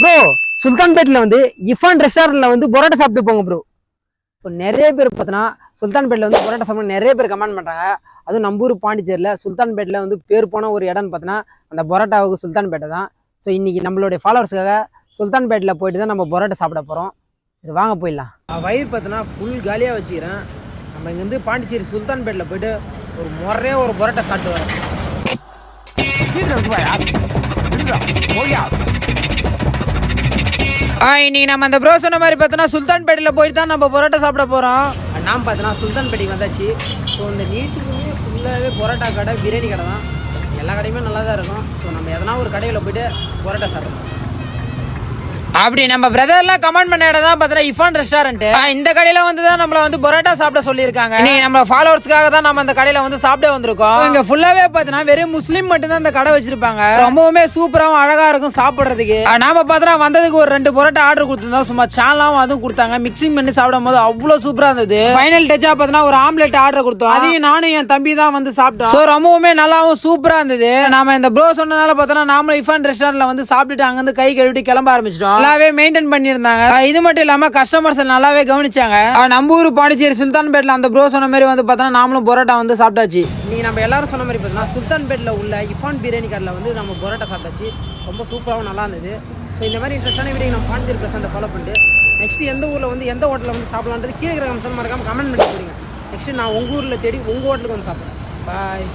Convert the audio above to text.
Bro சுல்தான்பேட்டில் வந்து இஃபான் ரெஸ்டாரண்ட்ல வந்து பரோட்டா சாப்பிட்டு போங்க ப்ரோ ஸோ நிறைய பேர் பார்த்தோன்னா சுல்தான்பேட்டில் வந்து பரோட்டா சாப்பிட நிறைய பேர் கமெண்ட் பண்ணுறாங்க அதுவும் நம்ம ஊர் பாண்டிச்சேரியில் சுல்தான்பேட்டில் வந்து பேர் போன ஒரு இடம்னு பார்த்தோன்னா அந்த பரோட்டாவுக்கு சுல்தான்பேட்டை தான். ஸோ இன்னைக்கு நம்மளுடைய ஃபாலோவர்ஸ்க்காக சுல்தான்பேட்டில் போயிட்டு தான் நம்ம பரோட்டா சாப்பிட போகிறோம் சரி வாங்க போயிடலாம். வயிறு பார்த்தோன்னா ஃபுல் காலியாக வச்சுக்கிறேன். நம்ம இங்கேருந்து பாண்டிச்சேரி சுல்தான்பேட்டில் போயிட்டு ஒரு முறையே ஒரு பரோட்டா சாப்பிட்டு வரோம். இன்னைக்கு நம்ம அந்த ப்ரோ சொன்ன மாதிரி பார்த்தோன்னா சுல்தான்பேட்டையில் போயிட்டு தான் நம்ம பரோட்டா சாப்பிட போகிறோம் நான் பார்த்தோன்னா சுல்தான்பேட்டைக்கு வந்தாச்சு. ஸோ இந்த நீட்டுக்குமே ஃபுல்லாகவே பரோட்டா கடை பிரியாணி கடை தான். எல்லா கடையுமே நல்லா தான் இருக்கும். ஸோ நம்ம எதனா ஒரு கடையில் போயிட்டு பரோட்டா சாப்பிடுவோம் அப்படி நம்ம பிரதர்லாம் கமெண்ட் பண்ண இடம் தான் பார்த்தா இஃபான் ரெஸ்டாரண்ட் இந்த கடையில வந்து தான் நம்மள வந்து பரோட்டா சாப்பிட சொல்லியிருக்காங்க. இன்னைக்கு நம்ம ஃபாலோவர்ஸ்க்காக தான் நம்ம அந்த கடையில வந்து சாப்பிட வந்திருக்கோம். இங்க ஃபுல்லாவே பார்த்தீங்கன்னா வெறும் முஸ்லீம் மட்டும் தான் இந்த கடை வச்சிருப்பாங்க. ரொம்பவுமே சூப்பராகவும் அழகா இருக்கும் சாப்பிடுறதுக்கு. நாம பார்த்தா வந்ததுக்கு ஒரு ரெண்டு பரோட்டா ஆர்டர் கொடுத்துருந்தோம். சும்மா சாலாவும் அதுவும் கொடுத்தாங்க. மிக்சிங் பண்ணி சாப்பிடும் போது அவ்வளவு சூப்பரா இருந்தது. ஃபைனல் டச்சா பார்த்தீங்கன்னா ஒரு ஆம்லெட் ஆர்டர் கொடுத்தோம். அதையும் நானும் என் தம்பி தான் வந்து சாப்பிட்டோம். ஸோ ரொம்பவுமே நல்லாவும் சூப்பரா இருந்தது. நாம இந்த ப்ரோ சொன்னனால பார்த்தோன்னா நாமளும் இஃபான் ரெஸ்டாரண்ட்ல வந்து சாப்பிட்டுட்டு அங்கிருந்து கை கழுவிட்டு கிளம்ப ஆரம்பிச்சிட்டோம். நல்லாவே மெயின்டைன் பண்ணியிருந்தாங்க. இது மட்டும் இல்லாம கஸ்டமர்ஸ் நல்லாவே கவனிச்சாங்க. நம்ம ஊர் பாண்டிச்சேரி சுல்தான்பேட்ல அந்த ப்ரோ சொன்ன மாதிரி வந்து பார்த்தோன்னா நாமளும் பரோட்டா வந்து சாப்பிட்டாச்சு. நீ நம்ம எல்லாரும் சொன்ன மாதிரி பார்த்தீங்கன்னா சுல்தான்பேட்டில் உள்ள இஃபான் பிரியாணி கடையில் வந்து நம்ம பரோட்டா சாப்பிட்டாச்சு. ரொம்ப சூப்பராகவும் நல்லா இருந்தது. ஸோ இந்த மாதிரி இன்ட்ரெஸ்டான வீடியோ நம்ம பாண்டிச்சேரி பிரசண்ட்டை ஃபாலோ பண்ணிட்டு நெக்ஸ்ட் எந்த ஊரில் வந்து எந்த ஹோட்டலில் வந்து சாப்பிடலான்றது கீழே இருக்கிற கமெண்ட் மறக்காம கமெண்ட் பண்ணி கொடுங்க. நெக்ஸ்ட் நான் உங்கள் ஊரில் தேடி உங்கள் ஹோட்டலுக்கு வந்து சாப்பிட்றேன். பாய்